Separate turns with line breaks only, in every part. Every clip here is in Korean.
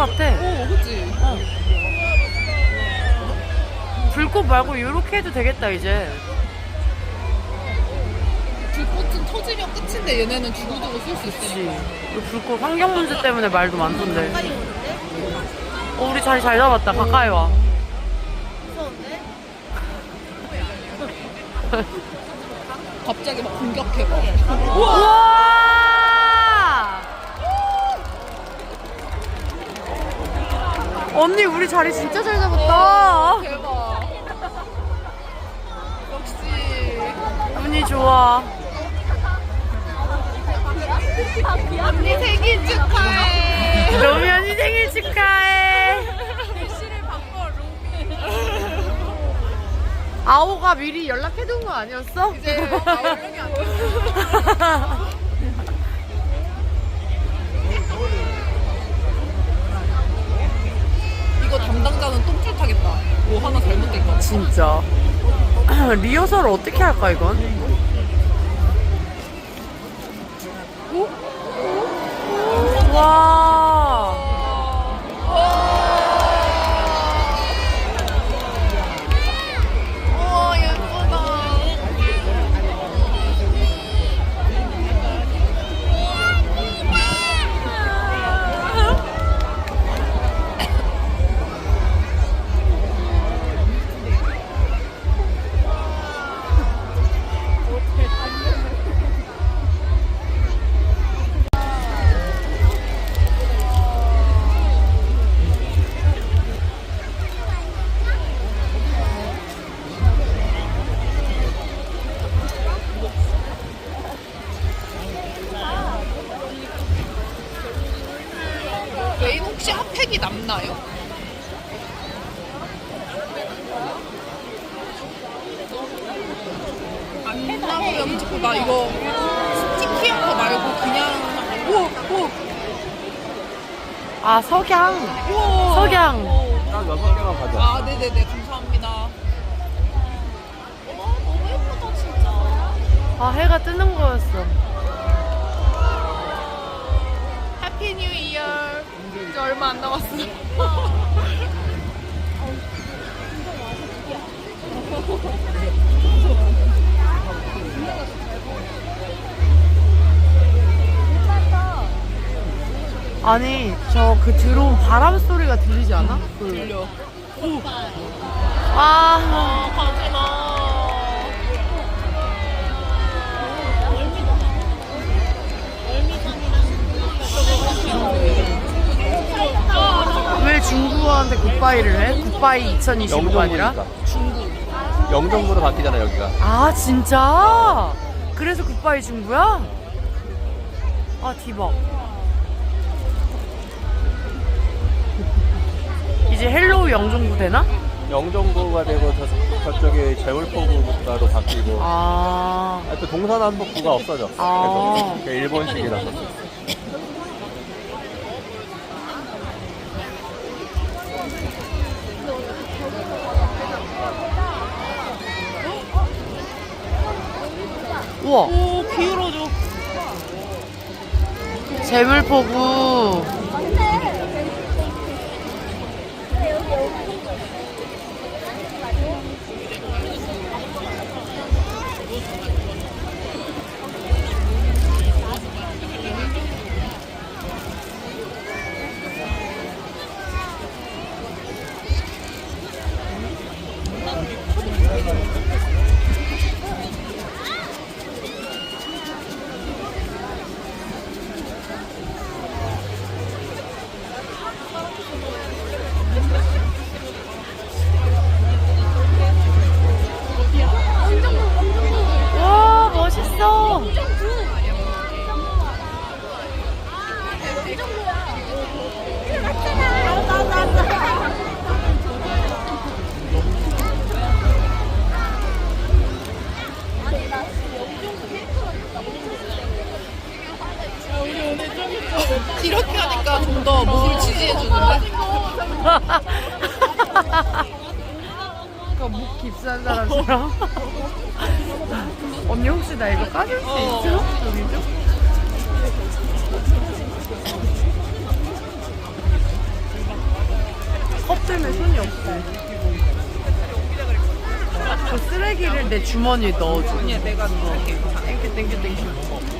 같아.
오, 그치?
불꽃 말고 이렇게 해도 되겠다 이제.
불꽃은 터지면 끝인데 얘네는 두고두고 쓸수 있어.
그치. 이 불꽃 환경 문제 때문에 말도 많던데. 어, 우리 자리 잘 잡았다. 가까이 와.
갑자기 막 공격해봐.
우와! 언니 우리 자리 진짜 잘 잡았다.
대박. 역시.
언니 좋아.
언니 생일 축하해.
로미 언니 생일 축하해.
글씨를 바꿔, 로미.
아오가 미리 연락해둔 거 아니었어?
이제 나 연락이 안 돼. 이거 담당자는 똥줄 타겠다. 뭐 하나 잘못된 거.
진짜. 리허설을 어떻게 할까 이건? 와. 아 석양.
우와.
석양.
딱 여섯 개만 가져.
아, 네네네. 감사합니다. 어머, 너무 예쁘다, 진짜.
아 해가 뜨는 거였어.
해피 뉴 이어. 이제 얼마 안 남았어.
아니 저 그 들어온 바람 소리가 들리지 않아? 그-
들려.
아
아, 가지 마.
왜 중국어한테 굿바이를 해? 굿바이 2025가 아니라?
중국. 영정부로 바뀌잖아 여기가.
아 진짜? 그래서 굿바이 중구야? 아 디박 영종구 되나?
영정부가 되고 저, 저쪽에 제울포구가로 바뀌고. 아. 아또 동서남북구가 없어져.
아.
그래서 일본식이라서.
우와
오, 기울어줘.
재물포구
이렇게 하니까 좀더 목을 지지해주는데?
그목 깁스한 사람처럼 언니 혹시 나 이거 까줄 수
어.
있어? 여기 좀? 컵 때문에 손이 없어. 그 쓰레기를 내 주머니에 넣어줘.
아니야 내가 할게.
땡큐 땡큐 땡큐.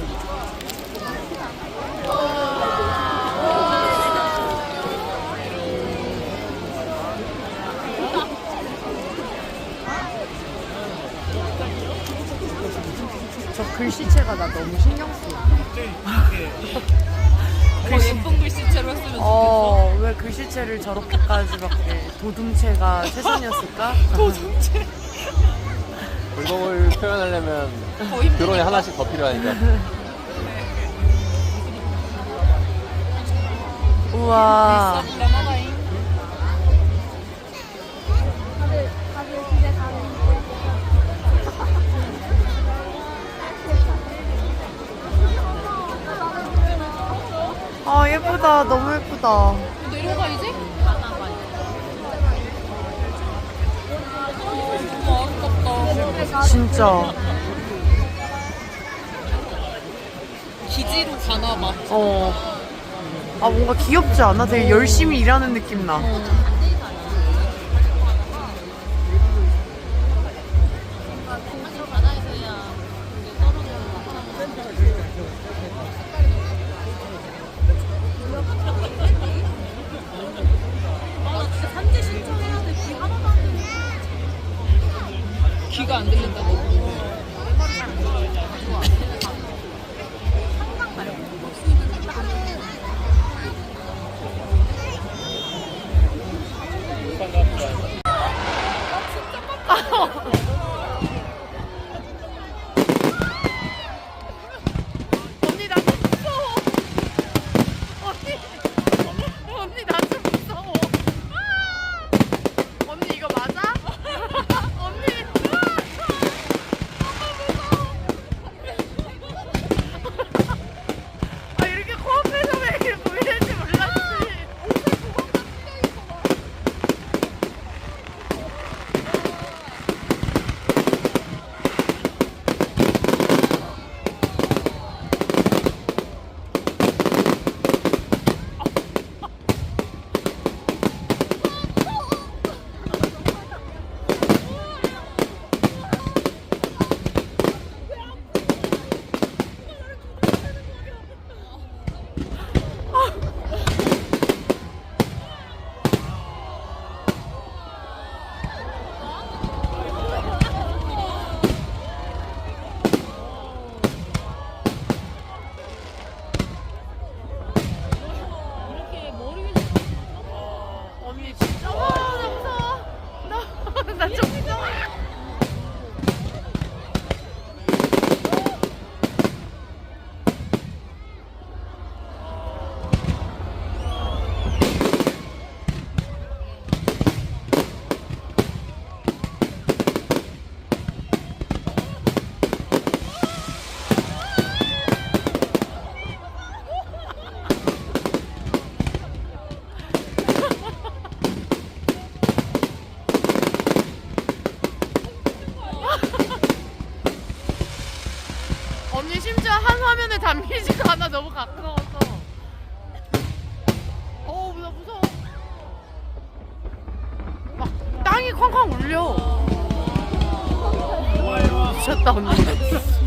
왜 글씨체를 저렇게까지밖에 도둠체가 최선이었을까?
도전체.
불공을 표현하려면. 드론이 하나씩 더 필요하니까.
우와. 아, 예쁘다. 너무 예쁘다.
아깝다.
진짜.
기지로 가나 봐.
어. 아, 뭔가 귀엽지 않아? 되게 열심히 일하는 느낌 나. 심지어 한 화면에 담기지가 않아 너무 가까워서. 어우 나 무서워. 막 땅이 쾅쾅 울려. 미쳤다 언니.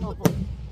は
い。